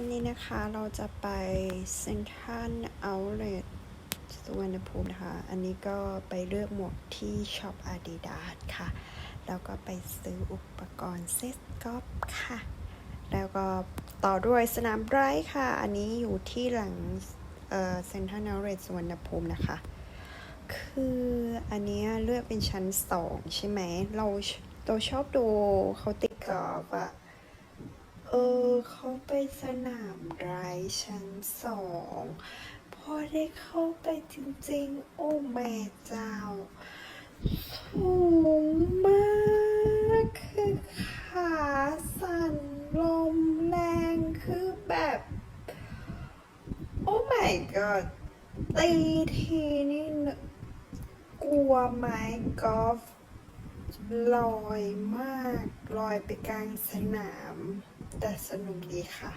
วันนี้นะคะเราจะไปเซ็นทรัลเอาเลทสุวรรณภูมินะคะ อันนี้ก็ไปเลือกหมวกที่ช็อปอาดิดาสค่ะ แล้วก็ไปซื้ออุปกรณ์เซตกอล์ฟค่ะ แล้วก็ต่อด้วยสนามไบรท์ค่ะ อันนี้อยู่ที่หลังเซ็นทรัลเอาเลทสุวรรณภูมินะคะ คืออันนี้เลือกเป็นชั้นสองใช่ไหม เราเราชอบดูเขาติดกอล์ฟอะ ออเขาไปสนามไร้ชั้นสองพอได้เข้าไปจริงๆ โอ้แม่เจ้า สูงมากคือขาสั่นลมแรงคือแบบ โอ้ my god ตีทีนี่นึกกลัวไม้กอล์ฟลอยมาก ลอยไปกลางสนาม แต่สนุกดีค่ะ